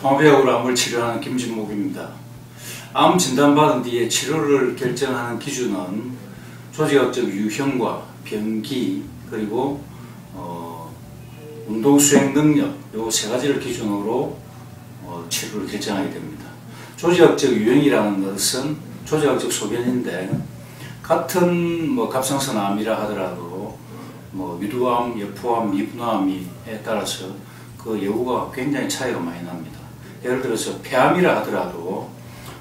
통합의학으로 암을 치료하는 김진목입니다. 암 진단받은 뒤에 치료를 결정하는 기준은 조직학적 유형과 병기 그리고 어, 운동 수행 능력 요 세 가지를 기준으로 어, 치료를 결정하게 됩니다. 조직학적 유형이라는 것은 조직학적 소견인데 같은 뭐 갑상선 암이라 하더라도 뭐 유두암, 여포암, 미분암에 따라서 그 예후가 굉장히 차이가 많이 납니다. 예를 들어서 폐암이라 하더라도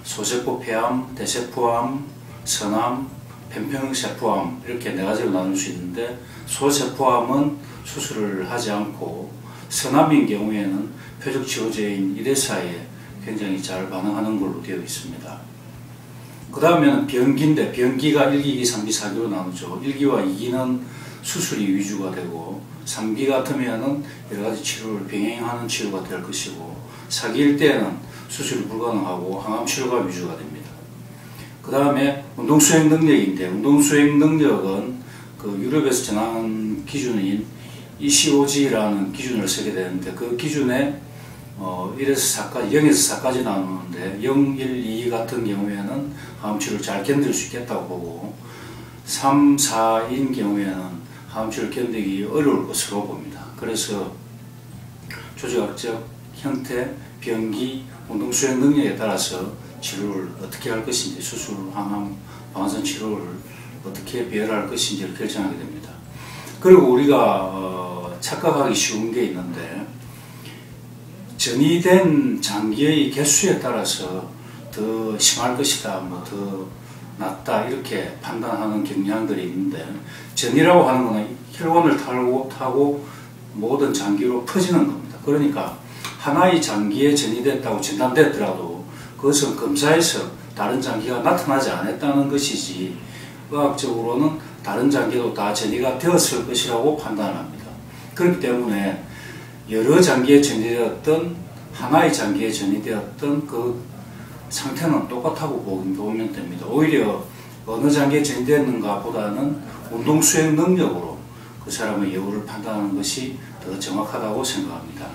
소세포 폐암, 대세포암, 선암, 편평세포암 이렇게 네 가지로 나눌 수 있는데 소세포암은 수술을 하지 않고 선암인 경우에는 표적 치료제인 이레사에 굉장히 잘 반응하는 걸로 되어 있습니다. 그 다음에는 변기인데 변기가 1기, 2기, 3기, 4기로 나누죠. 1기와 2기는 수술이 위주가 되고 3기 같으면은 여러 가지 치료를 병행하는 치료가 될 것이고 4기일 때는 수술이 불가능하고 항암 치료가 위주가 됩니다. 그 다음에 운동 수행 능력인데 운동 수행 능력은 그 유럽에서 정한 기준인 ECOG라는 기준을 쓰게 되는데 그 기준에 어 1에서 4까지 0에서 4까지 나누는데 0, 1, 2 같은 경우에는 항암치료를 잘 견딜 수 있겠다고 보고 3, 4인 경우에는 항암치료를 견디기 어려울 것으로 봅니다. 그래서 조직학적 형태, 병기, 운동 수행 능력에 따라서 치료를 어떻게 할 것인지 수술, 항암, 방사선 치료를 어떻게 배열할 것인지를 결정하게 됩니다. 그리고 우리가 어, 착각하기 쉬운 게 있는데 전이된 장기의 개수에 따라서 더 심할 것이다, 뭐 더 낫다 이렇게 판단하는 경향들이 있는데 전이라고 하는 것은 혈관을 타고, 타고 모든 장기로 퍼지는 겁니다. 그러니까 하나의 장기에 전이 됐다고 진단됐더라도 그것은 검사에서 다른 장기가 나타나지 않았다는 것이지 의학적으로는 다른 장기도 다 전이가 되었을 것이라고 판단합니다. 그렇기 때문에 여러 장기에 전이되었던 하나의 장기에 전이되었던 그 상태는 똑같다고 보면 됩니다. 오히려 어느 장기에 전이됐는가 보다는 운동 수행 능력으로 그 사람의 여부를 판단하는 것이 더 정확하다고 생각합니다.